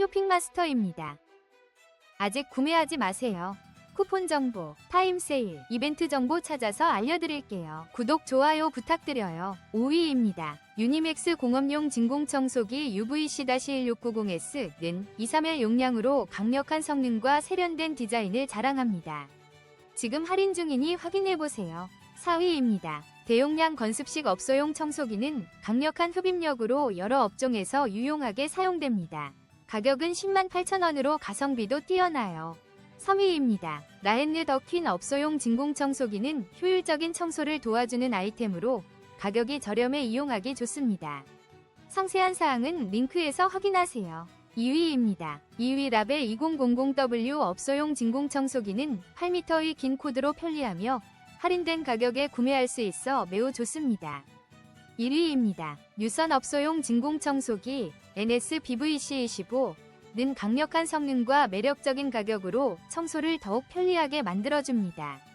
쇼핑마스터입니다. 아직 구매하지 마세요. 쿠폰 정보, 타임 세일, 이벤트 정보 찾아서 알려드릴게요. 구독, 좋아요 부탁드려요. 5위입니다. 유니맥스 공업용 진공청소기 UVC-1690S는 231 용량으로 강력한 성능과 세련된 디자인을 자랑합니다. 지금 할인 중이니 확인해보세요. 4위입니다. 대용량 건습식 업소용 청소기는 강력한 흡입력으로 여러 업종에서 유용하게 사용됩니다. 가격은 10만 8천원으로 가성비도 뛰어나요. 3위입니다. 라헨느 더퀸 업소용 진공청소기는 효율적인 청소를 도와주는 아이템으로 가격이 저렴해 이용하기 좋습니다. 상세한 사항은 링크에서 확인하세요. 2위입니다. 2위 라벨 2000W 업소용 진공청소기는 8m의 긴 코드로 편리하며 할인된 가격에 구매할 수 있어 매우 좋습니다. 1위입니다. 유선 업소용 진공청소기 NS-BVC25 는 강력한 성능과 매력적인 가격으로 청소를 더욱 편리하게 만들어줍니다.